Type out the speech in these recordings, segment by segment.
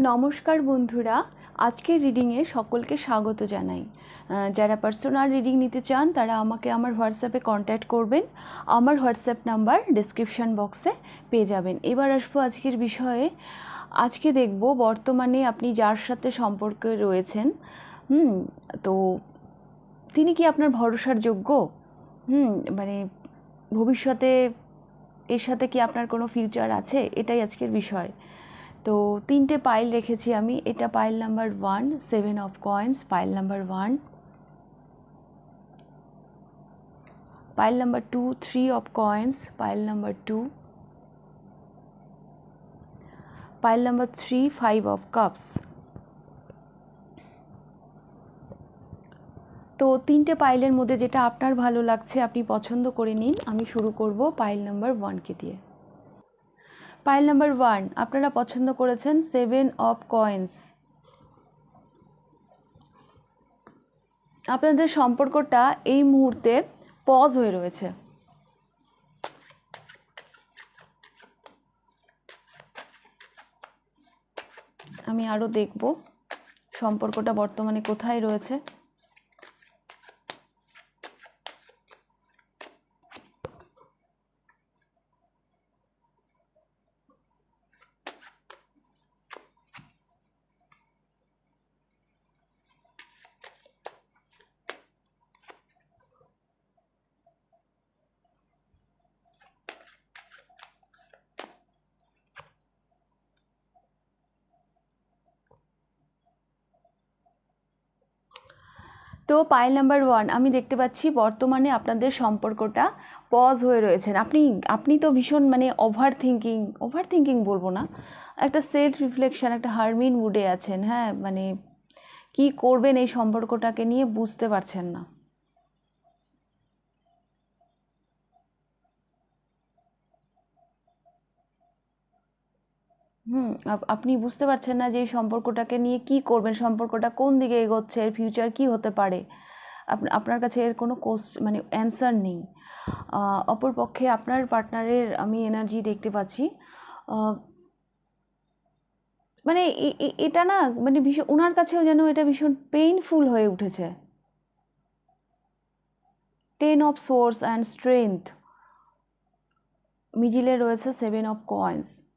নমস্কার বন্ধুরা, আজকের রিডিংয়ে সকলকে স্বাগত জানাই। যারা পার্সোনাল রিডিং নিতে চান, তারা আমাকে আমার হোয়াটসঅ্যাপে কন্ট্যাক্ট করবেন। আমার হোয়াটসঅ্যাপ নাম্বার ডিসক্রিপশান বক্সে পেয়ে যাবেন। এবার আসব আজকের বিষয়ে। আজকে দেখব বর্তমানে আপনি যার সাথে সম্পর্কে রয়েছেন, হুম, তো তিনি কি আপনার ভরসার যোগ্য? হুম মানে ভবিষ্যতে এর সাথে কি আপনার কোনো ফিউচার আছে? এটাই আজকের বিষয়। তো তিনটে পাইল রেখেছি আমি। এটা pile number one seven of coins pile number one pile number two three of coins pile number two pile number three five of cups তো তিনটে পাইলের মধ্যে যেটা আপনার ভালো লাগছে, আপনি পছন্দ করে নিন। আমি শুরু করব পাইল নাম্বার ওয়ানকে দিয়ে। পাইল নাম্বার ওয়ান আপনারা পছন্দ করেছেন সেভেন অফ কয়েন্স আপনাদের সম্পর্কটা এই মুহূর্তে পজ হয়ে রয়েছে। আমি আরও দেখব সম্পর্কটা বর্তমানে কোথায় রয়েছে। তো পাইল নাম্বার ওয়ান আমি দেখতে পাচ্ছি বর্তমানে আপনাদের সম্পর্কটা পজ হয়ে রয়েছেন। আপনি আপনি তো ভীষণ মানে ওভার থিঙ্কিং ওভার থিঙ্কিং বলব না, একটা সেলফ রিফ্লেকশান একটা হারমিন মুডে আছেন হ্যাঁ? মানে কি করবেন এই সম্পর্কটাকে নিয়ে বুঝতে পারছেন না। হুম, আপ- আপনি বুঝতে পারছেন না যে এই সম্পর্কটাকে নিয়ে কি করবেন, সম্পর্কটা কোন দিকে এগোচ্ছে, এর ফিউচার কি হতে পারে? আপ- আপনার কাছে এর কোনো কোস মানে অ্যান্সার নেই। অপরপক্ষে আপনার পার্টনারের আমি এনার্জি দেখতে পাচ্ছি। মানে এটা না মানে ভীষণ ওনার কাছেও যেন এটা ভীষণ পেইনফুল হয়ে উঠেছে। Ten of swords and strength মিডিলে রয়েছে সেভেন অফ কয়েন্স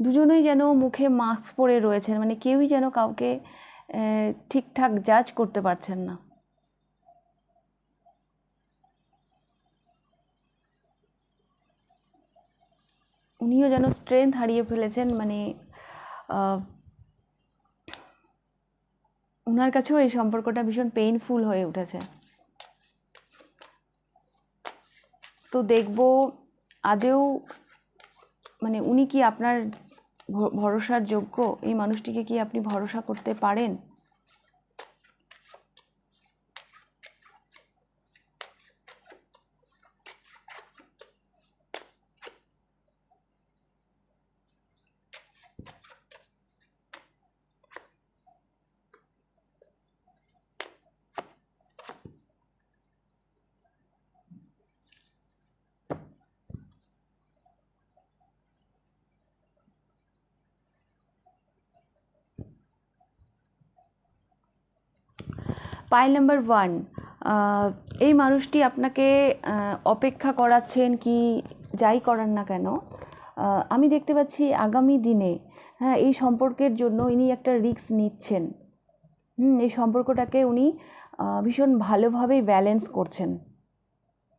দুজনেই যেন মুখে মাস্ক পরে রয়েছেন মানে কেউই যেন কাউকে ঠিকঠাক জাজ করতে পারছেন না। উনিও যেন স্ট্রেংথ হারিয়ে ফেলেছেন মানে ওনার কাছেও এই সম্পর্কটা ভীষণ পেইনফুল হয়ে উঠেছে। তো দেখব, আদেও মানে উনি কি আপনার ভরসার যোগ্য? এই মানুষটিকে কি আপনি ভরসা করতে পারেন? পাইল নাম্বার ওয়ান এই মানুষটি আপনাকে অপেক্ষা করাচ্ছেন কি যাই করান না কেন আমি দেখতে পাচ্ছি আগামী দিনে হ্যাঁ এই সম্পর্কের জন্য ইনি একটা রিস্ক নিচ্ছেন। হুম, এই সম্পর্কটাকে উনি ভীষণ ভালোভাবেই ব্যালেন্স করছেন।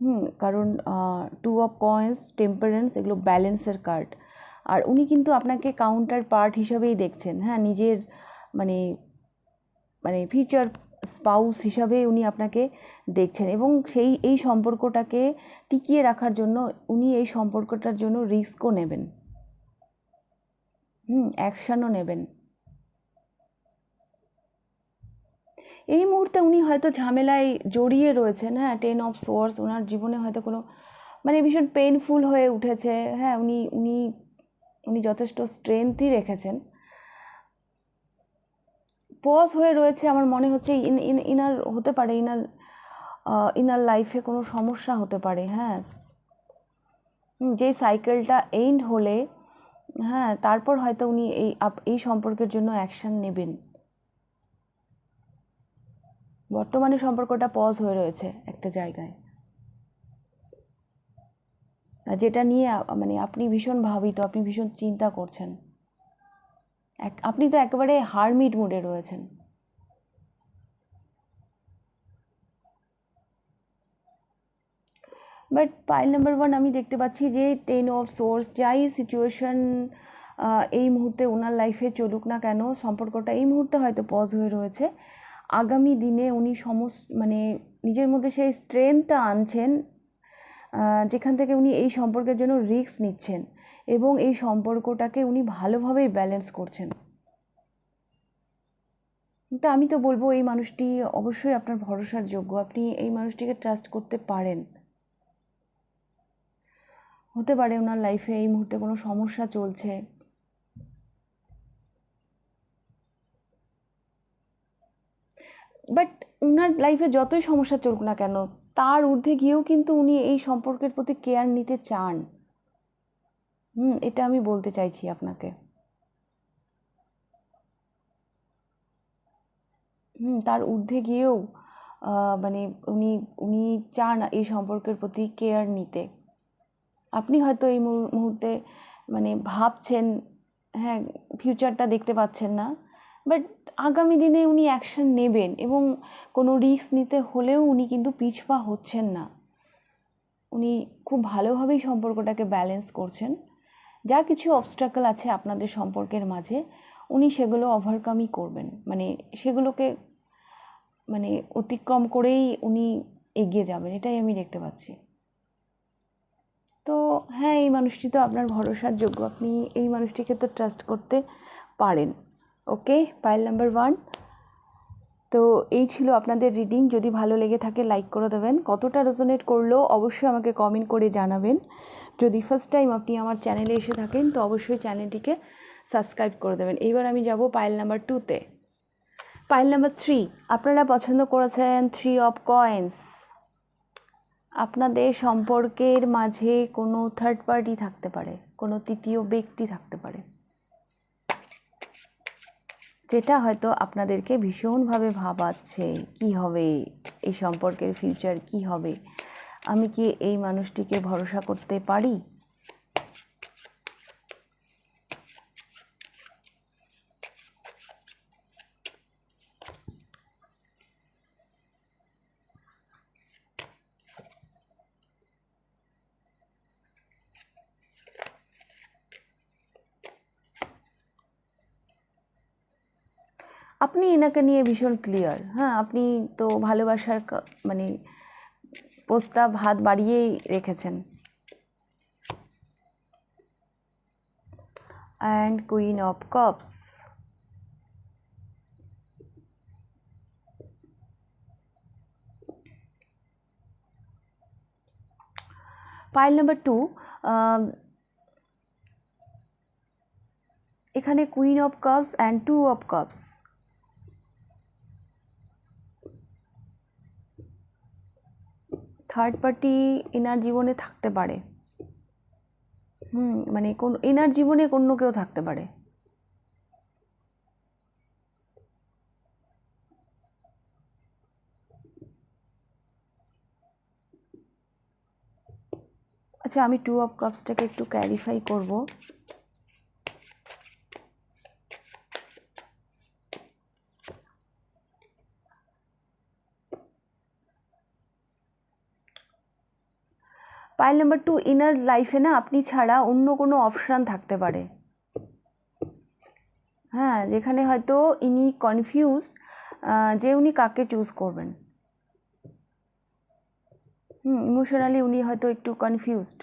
হুম, কারণ টু অফ কয়েন্স টেম্পারেন্স এগুলো ব্যালেন্সের কার্ড আর উনি কিন্তু আপনাকে কাউন্টার পার্ট হিসাবেই দেখছেন। হ্যাঁ নিজের মানে মানে ফিউচার স্পাউস হিসাবে উনি আপনাকে দেখছেন এবং সেই, এই সম্পর্কটাকে টিকিয়ে রাখার জন্য উনি এই সম্পর্কটার জন্য রিস্কও নেবেন। হুম, অ্যাকশনও নেবেন। এই মুহূর্তে উনি হয়তো ঝামেলায় জড়িয়ে রয়েছেন হ্যাঁ টেন অফ সোর্স ওনার জীবনে হয়তো কোনো মানে ভীষণ পেনফুল হয়ে উঠেছে হ্যাঁ উনি উনি উনি যথেষ্ট স্ট্রেংথই রেখেছেন। পজ হয়ে রয়েছে, আমার মনে হচ্ছে ইন ইন, ইনার হতে পারে, ইনার ইনার লাইফে কোনো সমস্যা হতে পারে হ্যাঁ। যে সাইকেলটা এন্ড হলে হ্যাঁ তারপর হয়তো উনি এই এই সম্পর্কের জন্য অ্যাকশন নেবেন। বর্তমানে সম্পর্কটা পজ হয়ে রয়েছে একটা জায়গায়। যেটা নিয়ে মানে আপনি ভীষণ ভাবিত, আপনি ভীষণ চিন্তা করছেন। এক, আপনি তো একেবারে হারমিট মুডে রয়েছেন। বাট পাইল নাম্বার ওয়ান আমি দেখতে পাচ্ছি যে টেন অফ সোর্স যাই সিচুয়েশন এই মুহূর্তে ওনার লাইফে চলুক না কেন, সম্পর্কটা এই মুহূর্তে হয়তো পজ হয়ে রয়েছে। আগামী দিনে উনি সমস্ত মানে নিজের মধ্যে সেই স্ট্রেংথটা আনছেন যেখান থেকে উনি এই সম্পর্কের জন্য রিস্ক নিচ্ছেন। এবং এই সম্পর্কটাকে উনি ভালোভাবেই ব্যালেন্স করছেন। তা আমি তো বলব, এই মানুষটি অবশ্যই আপনার ভরসার যোগ্য। আপনি এই মানুষটিকে ট্রাস্ট করতে পারেন। হতে পারে ওনার লাইফে এই মুহূর্তে কোনো সমস্যা চলছে। বাট ওনার লাইফে যতই সমস্যা চলুক না কেন, তার ঊর্ধ্বে গিয়েও কিন্তু উনি এই সম্পর্কের প্রতি কেয়ার নিতে চান। হুম, এটা আমি বলতে চাইছি আপনাকে। হুম, তার ঊর্ধ্বে গিয়েও মানে উনি উনি চান এই সম্পর্কের প্রতি কেয়ার নিতে। আপনি হয়তো এই মুহূর- মুহূর্তে মানে ভাবছেন হ্যাঁ ফিউচারটা দেখতে পাচ্ছেন না বাট আগামী দিনে উনি অ্যাকশন নেবেন এবং কোনো রিস্ক নিতে হলেও উনি কিন্তু পিছপা হচ্ছেন না। উনি খুব ভালোভাবেই সম্পর্কটাকে ব্যালেন্স করছেন। যা কিছু অবস্ট্রাকল আছে আপনাদের সম্পর্কের মাঝে, উনি সেগুলো ওভারকামই করবেন। মানে সেগুলোকে মানে অতিক্রম করেই উনি এগিয়ে যাবেন, এটাই আমি দেখতে পাচ্ছি। তো হ্যাঁ এই মানুষটি তো আপনার ভরসার যোগ্য। আপনি এই মানুষটিকে তো ট্রাস্ট করতে পারেন। ওকে পাইল নাম্বার ওয়ান তো এই ছিল আপনাদের রিডিং যদি ভালো লেগে থাকে লাইক করে দেবেন। কতটা রেজোনেট করল, অবশ্যই আমাকে কমেন্ট করে জানাবেন। যদি ফার্স্ট টাইম আপনি আমার চ্যানেলে এসে থাকেন, তো অবশ্যই চ্যানেলটিকে সাবস্ক্রাইব করে দেবেন। এইবার আমি যাব পাইল নাম্বার টুতে পাইল নাম্বার থ্রি আপনারা পছন্দ করেছেন থ্রি অফ কয়েন্স আপনাদের সম্পর্কের মাঝে কোনো থার্ড পার্টি থাকতে পারে, কোনো তৃতীয় ব্যক্তি থাকতে পারে। যেটা হয়তো আপনাদেরকে ভীষণভাবে ভাবাচ্ছে, কি হবে? এই সম্পর্কের ফিউচার কি হবে? আমি কি এই মানুষটিকে ভরসা করতে পারি? আপনি এনাকে নিয়ে ভীষণ ক্লিয়ার হ্যাঁ আপনি তো ভালোবাসার মানে প্রস্তাব হাত বাড়িয়েই রেখেছেন। And queen of cups pile number two এখানে queen of cups and two of cups third party এনার জীবনে থাকতে পারে। হুম মানে কোন এনার জীবনে অন্য কেউ থাকতে পারে। আচ্ছা আমি টু অফ কাপসটাকে একটু ক্যারিফাই করব। পাইল নাম্বার টু ইনার লাইফে না আপনি ছাড়া অন্য কোনো অপশান থাকতে পারে। হ্যাঁ যেখানে হয়তো ইনি কনফিউজড যে উনি কাকে চুজ করবেন। হুম ইমোশনালি উনি হয়তো একটু কনফিউজড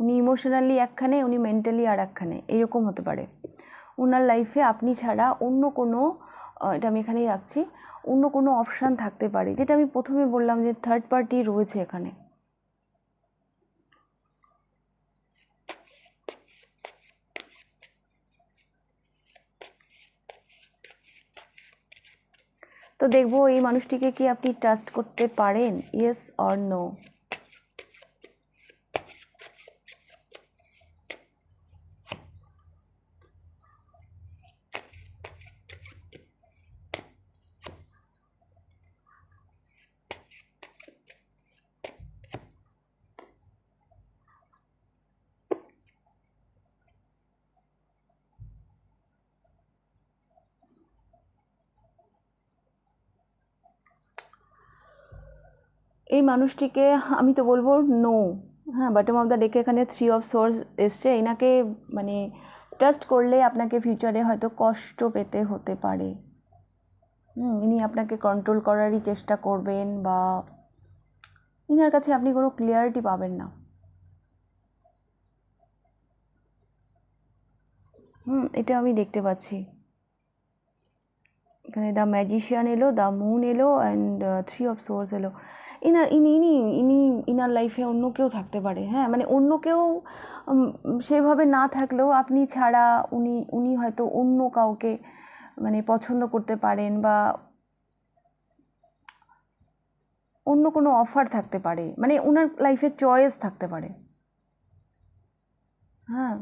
উনি ইমোশনালি একখানে, উনি মেন্টালি আর একখানে, এরকম হতে পারে। ওনার লাইফে আপনি ছাড়া অন্য কোনো এটা আমি এখানেই রাখছি। অন্য কোনো অপশান থাকতে পারে। যেটা আমি প্রথমে বললাম যে থার্ড পার্টি রয়েছে এখানে। তো দেখব এই মানুষটিকে কি আপনি ট্রাস্ট করতে পারেন? ইয়েস অর নো এই মানুষটিকে, আমি তো বলব নো হ্যাঁ বটম অফ দ্য ডেকে এখানে থ্রি অফ সোর্স এসছে। এনাকে মানে ট্রাস্ট করলে আপনাকে ফিউচারে হয়তো কষ্ট পেতে হতে পারে। হুম, ইনি আপনাকে কন্ট্রোল করারই চেষ্টা করবেন বা ইনার কাছে আপনি কোনো ক্লিয়ারিটি পাবেন না। হুম, এটা আমি দেখতে পাচ্ছি। এখানে দ্য ম্যাজিশিয়ান এলো দ্য মুন এলো অ্যান্ড থ্রি অফ সোর্স এলো। ইনার, ইনি ইনি ইনি ইনার লাইফে অন্য কেউ থাকতে পারে হ্যাঁ? মানে অন্য কেউ সেভাবে না থাকলেও আপনি ছাড়া উনি উনি হয়তো অন্য কাউকে মানে পছন্দ করতে পারেন বা অন্য কোনো অফার থাকতে পারে মানে ওনার লাইফে চয়েস থাকতে পারে। হ্যাঁ?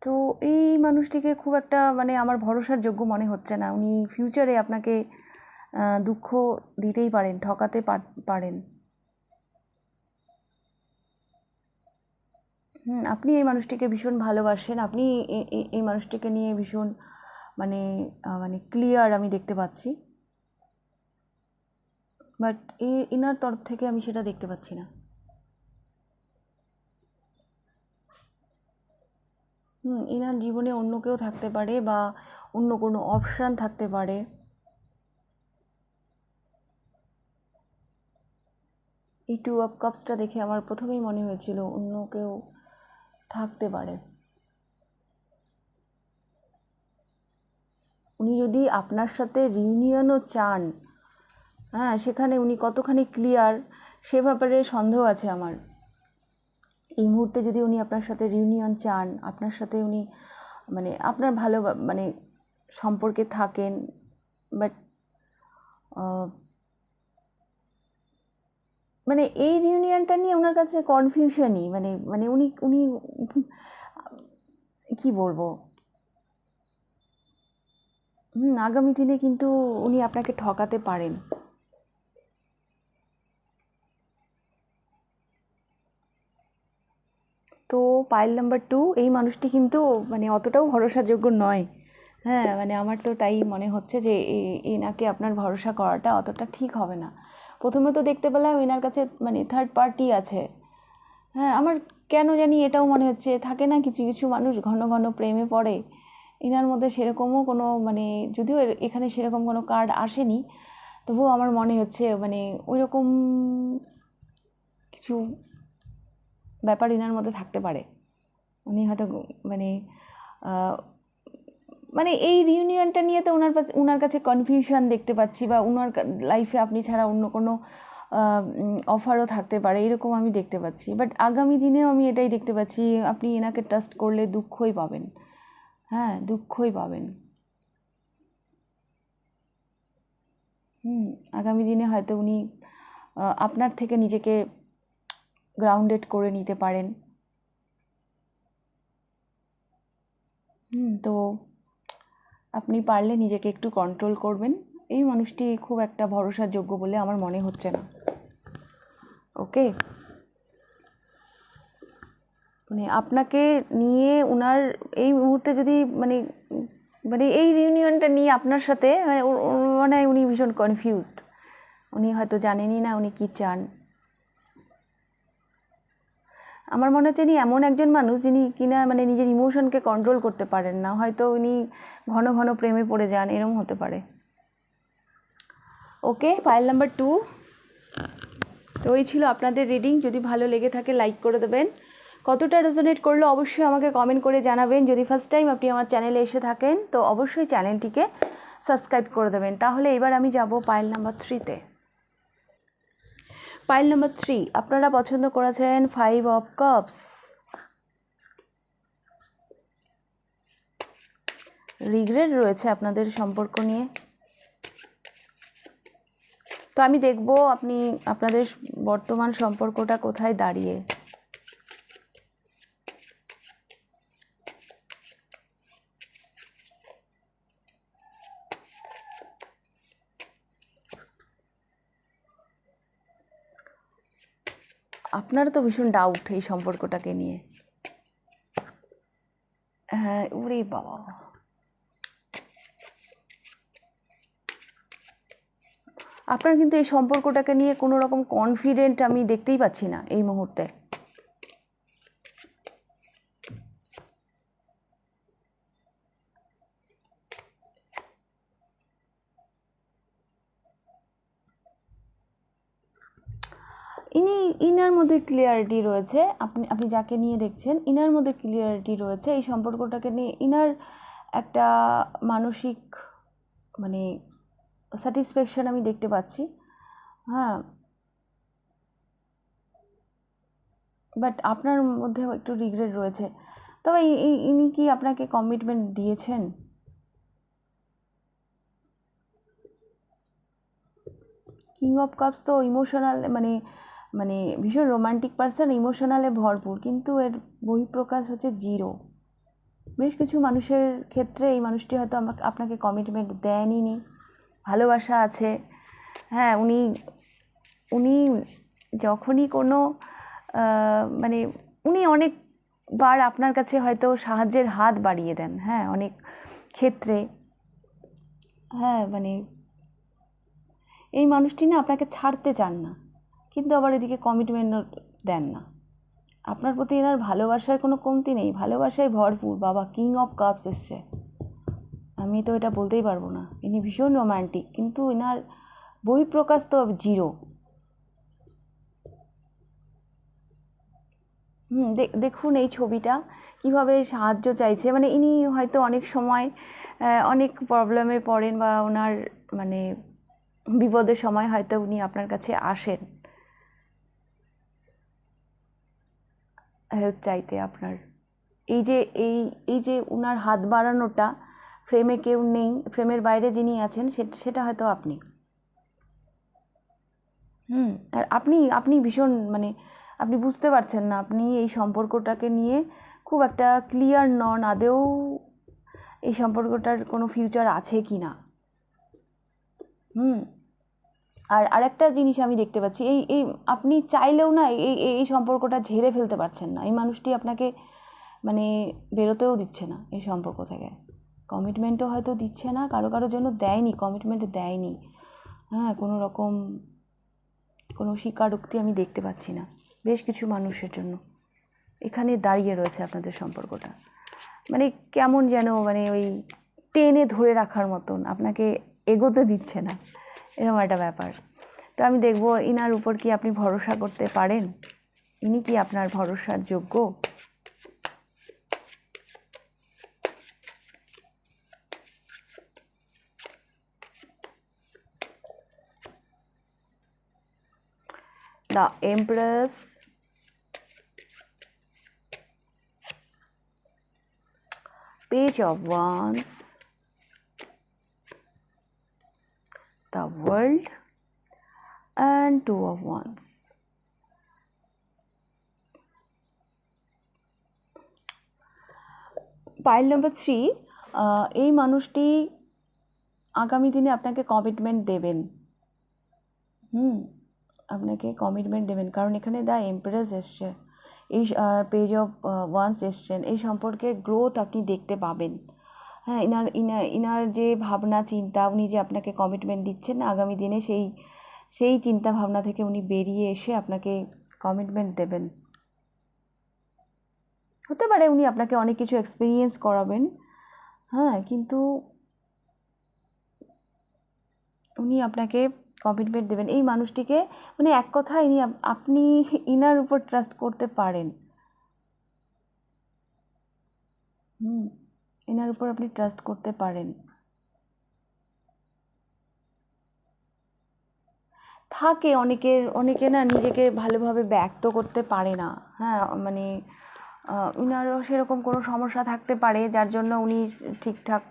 তো এই মানুষটিকে খুব একটা মানে আমার ভরসার যোগ্য মনে হচ্ছে না। উনি ফিউচারে আপনাকে দুঃখ দিতেই পারেন, ঠকাতে পার- পারেন। হুম, আপনি এই মানুষটিকে ভীষণ ভালোবাসেন। আপনি এই মানুষটিকে নিয়ে ভীষণ মানে মানে ক্লিয়ার আমি দেখতে পাচ্ছি। বাট এ, ইনার তরফ থেকে আমি সেটা দেখতে পাচ্ছি না। হুম, ইনার জীবনে অন্য কেউ থাকতে পারে বা অন্য কোনো অপশান থাকতে পারে। এই টু অফ কাপসটা দেখে আমার প্রথমেই মনে হয়েছিল অন্য কেউ থাকতে পারে। উনি যদি আপনার সাথে রিউনিয়নও চান হ্যাঁ সেখানে উনি কতখানি ক্লিয়ার সে ব্যাপারে সন্দেহ আছে আমার। এই মুহূর্তে যদি উনি আপনার সাথে রিউনিয়ন চান, আপনার সাথে উনি মানে আপনার ভালো মানে সম্পর্কে থাকেন বাট মানে এই রিউনিয়নটা নিয়ে ওনার কাছে কনফিউশনই মানে মানে উনি উনি, কি বলব? হুম, আগামী দিনে কিন্তু উনি আপনাকে ঠকাতে পারেন। তো পাইল নাম্বার টু, এই মানুষটি কিন্তু মানে অতটাও ভরসাযোগ্য নয়। হ্যাঁ মানে আমার তো তাই মনে হচ্ছে যে এনাকে আপনার ভরসা করাটা অতটা ঠিক হবে না। প্রথমে তো দেখতে পেলাম এনার কাছে মানে থার্ড পার্টি আছে। হ্যাঁ আমার কেন জানি এটাও মনে হচ্ছে, থাকে না কিছু কিছু মানুষ ঘন ঘন প্রেমে পড়ে। এনার মধ্যে সেরকমও কোনো মানে যদিও এখানে সেরকম কোনো কার্ড আসেনি, তবুও আমার মনে হচ্ছে মানে ওই রকম কিছু ব্যাপার এনার মধ্যে থাকতে পারে। উনি হয়তো মানে মানে এই রিউনিয়নটা নিয়ে তো ওনার ওনার কাছে কনফিউশন দেখতে পাচ্ছি বা ওনার লাইফে আপনি ছাড়া অন্য কোনো অফারও থাকতে পারে, এরকম আমি দেখতে পাচ্ছি। বাট আগামী দিনেও আমি এটাই দেখতে পাচ্ছি, আপনি এনাকে ট্রাস্ট করলে দুঃখই পাবেন। হ্যাঁ দুঃখই পাবেন। হুম, আগামী দিনে হয়তো উনি আপনার থেকে নিজেকে গ্রাউন্ডেড করে নিতে পারেন। হুম, তো আপনি পারলে নিজেকে একটু কন্ট্রোল করবেন। এই মানুষটি খুব একটা ভরসার যোগ্য বলে আমার মনে হচ্ছে না। ওকে মানে আপনাকে নিয়ে ওনার এই মুহূর্তে যদি মানে মানে এই রিউনিয়নটা নিয়ে আপনার সাথে মানে মানে উনি ভীষণ কনফিউজড উনি হয়তো জানেনই না উনি কী চান। আমার মনে হচ্ছে ইনি এমন একজন মানুষ যিনি কিনা মানে নিজের ইমোশনকে কন্ট্রোল করতে পারেন না। হয়তো উনি ঘন ঘন প্রেমে পড়ে যান, এরম হতে পারে। ওকে ফাইল নাম্বার টু তো এই ছিল আপনাদের রিডিং যদি ভালো লেগে থাকে লাইক করে দেবেন। কতটা রেজোনেট করল অবশ্যই আমাকে কমেন্ট করে জানাবেন। যদি ফার্স্ট টাইম আপনি আমার চ্যানেলে এসে থাকেন, তো অবশ্যই চ্যানেলটিকে সাবস্ক্রাইব করে দেবেন। তাহলে এবার আমি যাব পাইল নাম্বার থ্রিতে পাইল নম্বর থ্রি আপনারা পছন্দ করেছেন ফাইভ অফ কাপস রিগ্রেট রয়েছে আপনাদের সম্পর্ক নিয়ে। তো আমি দেখব আপনি, আপনাদের বর্তমান সম্পর্কটা কোথায় দাঁড়িয়ে। আপনার তো ভীষণ ডাউট এই সম্পর্কটাকে নিয়ে। হ্যাঁ উড়ে বাবা। আপনার কিন্তু এই সম্পর্কটাকে নিয়ে কোনো রকম কনফিডেন্ট আমি দেখতেই পাচ্ছি না এই মুহূর্তে ইনি ইনার মধ্যে ক্লিয়ারিটি রয়েছে। আপনি আপনি যাকে নিয়ে দেখছেন, ইনার মধ্যে ক্লিয়ারিটি রয়েছে। এই সম্পর্কটাকে নিয়ে ইনার একটা মানসিক মানে স্যাটিসফ্যাকশন আমি দেখতে পাচ্ছি। হ্যাঁ। বাট আপনার মধ্যেও একটু রিগ্রেট রয়েছে। তবে ইনি কি আপনাকে কমিটমেন্ট দিয়েছেন? কিং অফ কাপস তো ইমোশনাল মানে মানে ভীষণ রোমান্টিক পার্সন ইমোশনালে ভরপুর। কিন্তু এর বহিঃপ্রকাশ হচ্ছে জিরো বেশ কিছু মানুষের ক্ষেত্রে এই মানুষটি হয়তো আমাকে, আপনাকে কমিটমেন্ট দেয়নি নি ভালোবাসা আছে। হ্যাঁ উনি উনি যখনই কোনো মানে উনি অনেকবার আপনার কাছে হয়তো সাহায্যের হাত বাড়িয়ে দেন। হ্যাঁ অনেক ক্ষেত্রে। হ্যাঁ মানে এই মানুষটি না আপনাকে ছাড়তে চান না। কিন্তু আবার এদিকে কমিটমেন্ট দেন না। আপনার প্রতি এনার ভালোবাসার কোনো কমতি নেই, ভালোবাসায় ভরপুর, বাবা কিং অফ কাপস এসছে। আমি তো এটা বলতেই পারব না। ইনি ভীষণ রোমান্টিক কিন্তু এনার বহিঃপ্রকাশ তো জিরো হুম দেখুন এই ছবিটা, কীভাবে সাহায্য চাইছে। মানে ইনি হয়তো অনেক সময় অনেক প্রবলেমে পড়েন বা ওনার মানে বিপদের সময় হয়তো উনি আপনার কাছে আসেন। হেল্প চাইতে আপনার। এই যে, এই এই যে উনার হাত বাড়ানোটা ফ্রেমে কেউ নেই ফ্রেমের বাইরে যিনি আছেন, সেটা হয়তো আপনি। হুম, আর আপনি আপনি ভীষণ মানে আপনি বুঝতে পারছেন না, আপনি এই সম্পর্কটাকে নিয়ে খুব একটা ক্লিয়ার নন আদেও এই সম্পর্কটার কোনো ফিউচার আছে কি না হুম। আর আরেকটা জিনিস আমি দেখতে পাচ্ছি, এই এই আপনি চাইলেও না এই এই সম্পর্কটা ঝেড়ে ফেলতে পারছেন না। এই মানুষটি আপনাকে মানে বেরোতেও দিচ্ছে না এই সম্পর্ক থেকে। কমিটমেন্টও হয়তো দিচ্ছে না, কারও কারোর জন্য দেয়নি কমিটমেন্ট দেয়নি। হ্যাঁ কোনো রকম কোনো স্বীকারোক্তি আমি দেখতে পাচ্ছি না বেশ কিছু মানুষের জন্য। এখানে দাঁড়িয়ে রয়েছে আপনাদের সম্পর্কটা। মানে কেমন যেন মানে ওই টেনে ধরে রাখার মতন, আপনাকে এগোতে দিচ্ছে না। এরকম একটা ব্যাপার। তো আমি দেখব ইনার উপর কি আপনি ভরসা করতে পারেন? ইনি কি আপনার ভরসার যোগ্য? The empress page of wands the world and two of wands pile number three এই মানুষটি আগামী দিনে আপনাকে কমিটমেন্ট দেবেন। হুম, আপনাকে কমিটমেন্ট দেবেন। কারণ এখানে দ্য এমপ্রেস এসছে। এই পেজ অফ ওয়ান্স এসছেন। এই সম্পর্কে গ্রোথ আপনি দেখতে পাবেন। হ্যাঁ ইনার ইনার ইনার যে ভাবনা, চিন্তা, উনি যে আপনাকে কমিটমেন্ট দিচ্ছেন, আগামী দিনে সেই সেই চিন্তা ভাবনা থেকে উনি বেরিয়ে এসে আপনাকে কমিটমেন্ট দেবেন। হতে পারে উনি আপনাকে অনেক কিছু এক্সপিরিয়েন্স করাবেন হ্যাঁ কিন্তু উনি আপনাকে কমিটমেন্ট দেবেন। এই মানুষটিকে মানে এক কথায় ইনি আপনি ইনার উপর ট্রাস্ট করতে পারেন। হুম। এনার উপর আপনি ট্রাস্ট করতে পারেন। থাকে অনেকের, অনেকে না নিজেকে ভালোভাবে ব্যক্ত করতে পারে না। হ্যাঁ মানে উনারও সেরকম কোনো সমস্যা থাকতে পারে, যার জন্য উনি ঠিকঠাক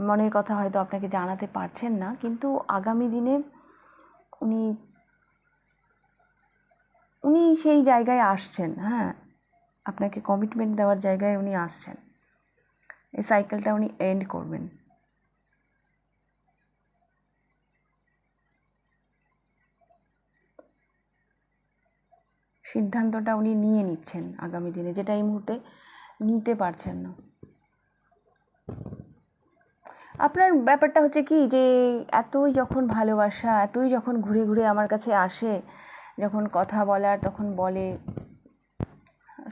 মনের কথা হয়তো আপনাকে জানাতে পারছেন না। কিন্তু আগামী দিনে উনি উনি সেই জায়গায় আসছেন হ্যাঁ। আপনাকে কমিটমেন্ট দেওয়ার জায়গায় উনি আসছেন। এই সাইকেলটা উনি এন্ড করবেন। সিদ্ধান্তটা উনি নিয়ে নিচ্ছেন আগামী দিনে, যেটা এই মুহূর্তে নিতে পারছেন না। আপনার ব্যাপারটা হচ্ছে কি যে, এতই যখন ভালোবাসা, এতই যখন ঘুরে ঘুরে আমার কাছে আসে, যখন কথা বলার, তখন বলে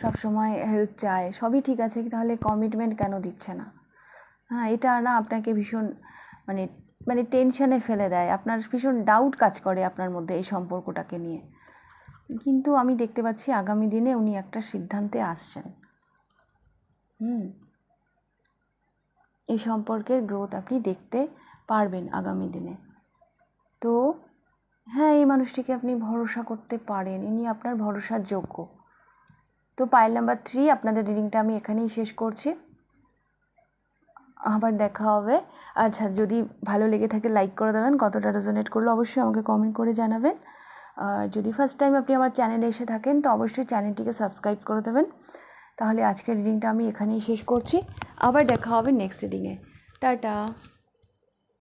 সব সময় হেল্প চায়, সবই ঠিক আছে, তাহলে কমিটমেন্ট কেন দিচ্ছে না? হ্যাঁ এটা না আপনাকে ভীষণ মানে মানে টেনশনে ফেলে দেয়। আপনার ভীষণ ডাউট কাজ করে আপনার মধ্যে এই সম্পর্কটাকে নিয়ে। কিন্তু আমি দেখতে পাচ্ছি আগামী দিনে উনি একটা সিদ্ধান্তে আসছেন। হুম। এই সম্পর্কের গ্রোথ আপনি দেখতে পারবেন আগামী দিনে। তো হ্যাঁ এই মানুষটিকে আপনি ভরসা করতে পারেন। ইনি আপনার ভরসার যোগ্য। তো পাইল নাম্বার থ্রি আপনাদের রিডিংটা আমি এখানেই শেষ করছি। আবার দেখা হবে। আচ্ছা যদি ভালো লেগে থাকে লাইক করে দেবেন। কতটা রেজোনেট করল অবশ্যই আমাকে কমেন্ট করে জানাবেন। আর যদি ফার্স্ট টাইম আপনি আমার চ্যানেলে এসে থাকেন, তো অবশ্যই চ্যানেলটিকে সাবস্ক্রাইব করে দেবেন। তাহলে আজকের রিডিংটা আমি এখানেই শেষ করছি। আবার দেখা হবে নেক্সট রিডিংয়ে টাটা।